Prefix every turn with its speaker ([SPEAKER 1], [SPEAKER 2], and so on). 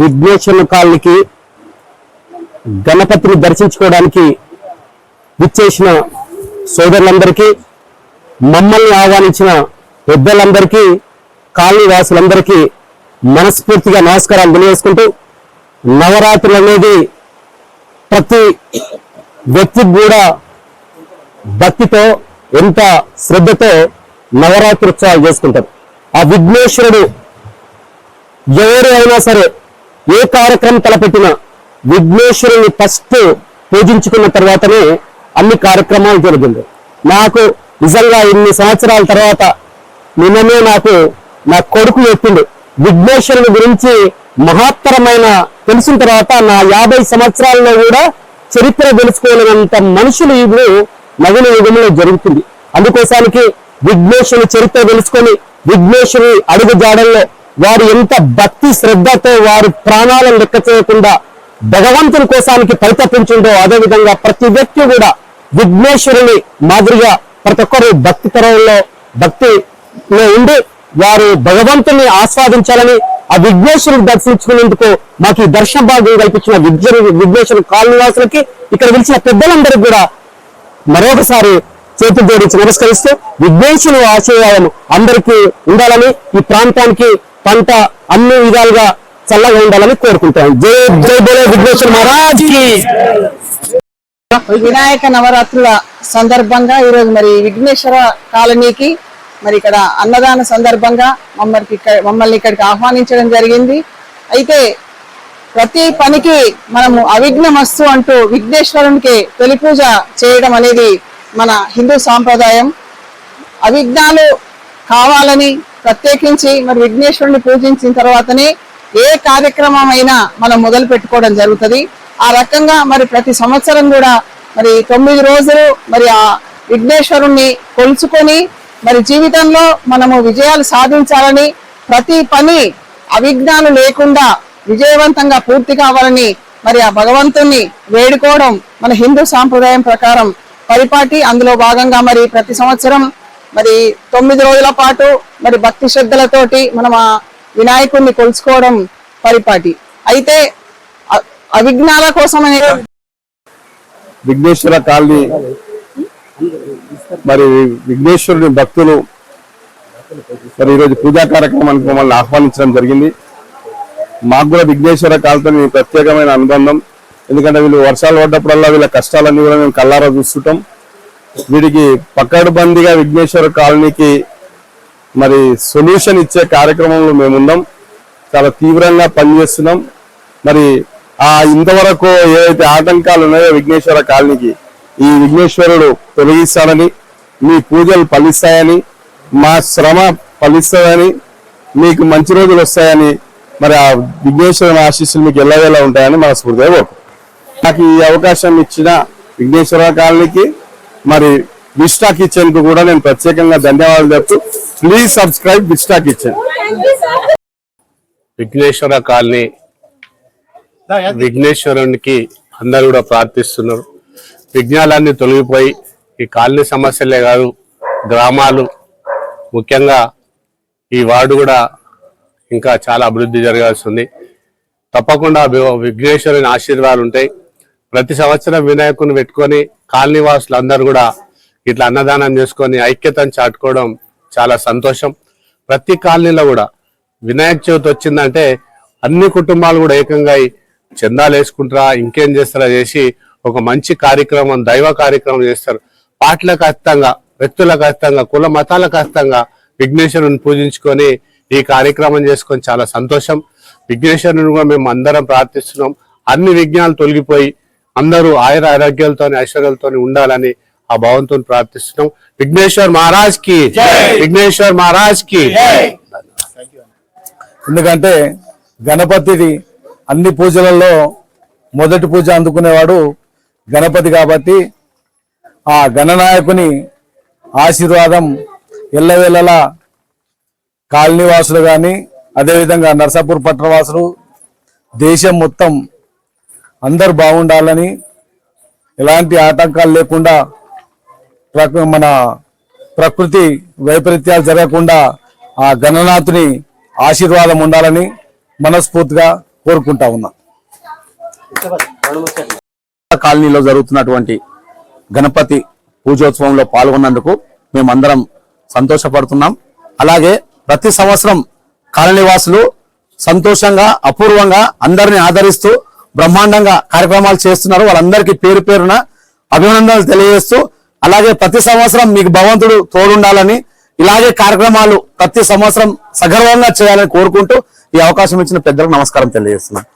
[SPEAKER 1] విఘ్నేశ్వరుని కాలనికి గణపతిని దర్శించుకోవడానికి విచ్చేసిన సోదరులందరికీ మమ్మల్ని ఆహ్వానించిన పెద్దలందరికీ కాలనీ వాసులందరికీ మనస్ఫూర్తిగా నమస్కారాలు తెలియజేసుకుంటూ నవరాత్రులు అనేది ప్రతి వ్యక్తికి కూడా భక్తితో ఎంత శ్రద్ధతో నవరాత్రి ఉత్సవాలు చేసుకుంటారు. ఆ విఘ్నేశ్వరుడు ఎవరు అయినా సరే ఏ కార్యక్రమం తలపెట్టినా విఘ్నేశ్వరుని ఫస్ట్ పూజించుకున్న తర్వాతనే అన్ని కార్యక్రమాలు జరిగింది నాకు నిజంగా ఇన్ని సంవత్సరాల తర్వాత నిన్ననే నాకు నా కొడుకు చెప్పిండు విఘ్నేశ్వరుని గురించి మహత్తరమైన తెలిసిన తర్వాత నా యాభై సంవత్సరాల్లో కూడా చరిత్ర తెలుసుకోలేనంత మనుషులు ఇప్పుడు నవీన యుగంలో జరుగుతుంది. అందుకోసానికి విఘ్నేశ్వరుని చరిత్ర తెలుసుకొని విఘ్నేశ్వరుని అడుగు జాడల్లో వారు ఎంత భక్తి శ్రద్ధతో వారు ప్రాణాలను లెక్క చేయకుండా భగవంతుని కోసానికి పరితపించిందో అదే విధంగా ప్రతి వ్యక్తి కూడా విఘ్నేశ్వరుని మాదిరిగా ప్రతి ఒక్కరు భక్తి తరంలో భక్తిలో ఉండి వారు భగవంతుని ఆస్వాదించాలని ఆ విఘ్నేశ్వరుని దర్శించుకునేందుకు మాకు ఈ దర్శన భాగం కల్పించిన విఘ్న విఘ్నేశ్వర కాలనివాసులకి ఇక్కడ పిలిచిన పెద్దలందరికీ కూడా మరొకసారి చేతులు జోడించి నమస్కరిస్తూ విద్వేషుల ఆశయాలను అందరికీ ఉండాలని ఈ ప్రాంతానికి పంట అన్ని విధాలుగా చల్లగా ఉండాలని కోరుకుంటాం. జై జై బోలే విఘ్నేశ్వర మహారాజ్
[SPEAKER 2] వినాయక నవరాత్రుల సందర్భంగా ఈరోజు మరి విఘ్నేశ్వర కాలనీకి మరి ఇక్కడ అన్నదాన సందర్భంగా మమ్మల్ని ఇక్కడ మమ్మల్ని ఇక్కడికి ఆహ్వానించడం జరిగింది. అయితే ప్రతి పనికి మనము అవిఘ్నమస్తు అంటూ విఘ్నేశ్వరునికి తొలి పూజ చేయడం అనేది మన హిందూ సాంప్రదాయం అవిఘ్నాలు కావాలని ప్రత్యేకించి మరి విఘ్నేశ్వరుని పూజించిన తర్వాతనే ఏ కార్యక్రమం అయినా మనం మొదలు పెట్టుకోవడం జరుగుతుంది. ఆ రకంగా మరి ప్రతి సంవత్సరం కూడా మరి తొమ్మిది రోజులు మరి ఆ విఘ్నేశ్వరుణ్ణి కొలుచుకొని మరి జీవితంలో మనము విజయాలు సాధించాలని ప్రతి పని అవిఘ్నాలు లేకుండా విజయవంతంగా పూర్తి కావాలని మరి ఆ భగవంతుణ్ణి వేడుకోవడం మన హిందూ సాంప్రదాయం ప్రకారం పరిపాటి అందులో భాగంగా మరి ప్రతి సంవత్సరం మరి తొమ్మిది రోజుల పాటు మరి భక్తి శ్రద్ధలతోటి మనం ఆ వినాయకుడిని కొలుసుకోవడం పరిపాటి అయితే అవిజ్ఞాల అవిఘ్నాల కోసమనే
[SPEAKER 3] విఘ్నేశ్వర కాలనీ మరి విఘ్నేశ్వరుని భక్తులు మరి ఈరోజు పూజా కార్యక్రమానికి మమ్మల్ని ఆహ్వానించడం జరిగింది. మాకు కూడా విఘ్నేశ్వర కాలతో ప్రత్యేకమైన అనుబంధం. ఎందుకంటే వీళ్ళు వర్షాలు పడ్డప్పుడల్లా వీళ్ళ కష్టాలన్నీ కూడా మేము కల్లారా చూస్తుంటాం. వీడికి పక్కడుబందిగా విఘ్నేశ్వర కాలనీకి మరి సొల్యూషన్ ఇచ్చే కార్యక్రమంలో మేమున్నాం. చాలా తీవ్రంగా పనిచేస్తున్నాం. మరి ఆ ఇంతవరకు ఏవైతే ఆటంకాలు ఉన్నాయో విఘ్నేశ్వర కాలనీకి ఈ విఘ్నేశ్వరుడు తొలగిస్తాడని మీ పూజలు ఫలిస్తాయని మా శ్రమ ఫలిస్తుందని మీకు మంచి రోజులు వస్తాయని మరి ఆ విఘ్నేశ్వరుని ఆశీస్సులు మీకు ఎల్లవేళ ఉంటాయని మన స్ఫూర్తిగా నాకు ఈ అవకాశం ఇచ్చిన విఘ్నేశ్వర కాలనీకి మరి విస్టా కిచెన్కు కూడా నేను ప్రత్యేకంగా ధన్యవాదాలు చెప్తూ please subscribe Vista Kitchen.
[SPEAKER 4] Vighneshwara colony విఘ్నేశ్వరునికి అందరూ కూడా ప్రార్థిస్తున్నారు. విఘ్నాలన్నీ తొలగిపోయి ఈ కాలనీ సమస్యలే కాదు గ్రామాలు ముఖ్యంగా ఈ వార్డు కూడా ఇంకా చాలా అభివృద్ధి జరగాల్సి ఉంది. తప్పకుండా వి- విఘ్నేశ్వరుని ఆశీర్వాదాలు ఉంటాయి. ప్రతి సంవత్సరం వినాయకుని పెట్టుకొని కాలనీ వాసులు అందరూ కూడా ఇట్లా అన్నదానం చేసుకొని ఐక్యతను చాటుకోవడం చాలా సంతోషం. ప్రతి కాలనీలో కూడా వినాయక చవితి వచ్చిందంటే అన్ని కుటుంబాలు కూడా ఏకంగా అయి చందాలు వేసుకుంటారా ఇంకేం చేస్తారా చేసి ఒక మంచి కార్యక్రమం దైవ కార్యక్రమం చేస్తారు. పాటలకు అర్థంగా వ్యక్తులకు అర్థంగా కుల మతాలకు అర్థంగా విఘ్నేశ్వరుని పూజించుకొని ఈ కార్యక్రమం చేసుకొని చాలా సంతోషం. విఘ్నేశ్వరుని కూడా మేము అందరం ప్రార్థిస్తున్నాం. అన్ని విఘ్నాలు తొలగిపోయి అందరూ ఆయుర ఆరోగ్యాలతో ఐశ్వర్యాలతో ఉండాలని ఆ భగవంతుని ప్రార్థిస్తున్నాం. విఘ్నేశ్వర్ మహారాజ్కి విఘ్నేశ్వర్ మహారాజ్కి
[SPEAKER 5] ఎందుకంటే గణపతిది అన్ని పూజలలో మొదటి పూజ అందుకునేవాడు గణపతి కాబట్టి ఆ గణనాయకుని ఆశీర్వాదం ఎల్లవేళలా కాలనీవాసులు కానీ అదేవిధంగా నర్సాపూర్ పట్టణవాసులు దేశం మొత్తం అందరు బాగుండాలని ఎలాంటి ఆటంకాలు లేకుండా మన ప్రకృతి వైపరీత్యాలు జరగకుండా ఆ గణనాథుని ఆశీర్వాదం ఉండాలని మనస్ఫూర్తిగా కోరుకుంటా ఉన్నా.
[SPEAKER 6] కాలనీలో జరుగుతున్నటువంటి గణపతి పూజోత్సవంలో పాల్గొన్నందుకు మేమందరం సంతోషపడుతున్నాం. అలాగే ప్రతి సంవత్సరం కాలనీవాసులు సంతోషంగా అపూర్వంగా అందరిని ఆదరిస్తూ బ్రహ్మాండంగా కార్యక్రమాలు చేస్తున్నారు. వాళ్ళందరికీ పేరు పేరున అభినందనలు తెలియజేస్తూ అలాగే ప్రతి సంవత్సరం మీకు భగవంతుడు తోడుండాలని ఇలాగే కార్యక్రమాలు ప్రతి సంవత్సరం సగర్వంగా చేయాలని కోరుకుంటూ ఈ అవకాశం ఇచ్చిన పెద్దలకు నమస్కారం తెలియజేస్తున్నాను.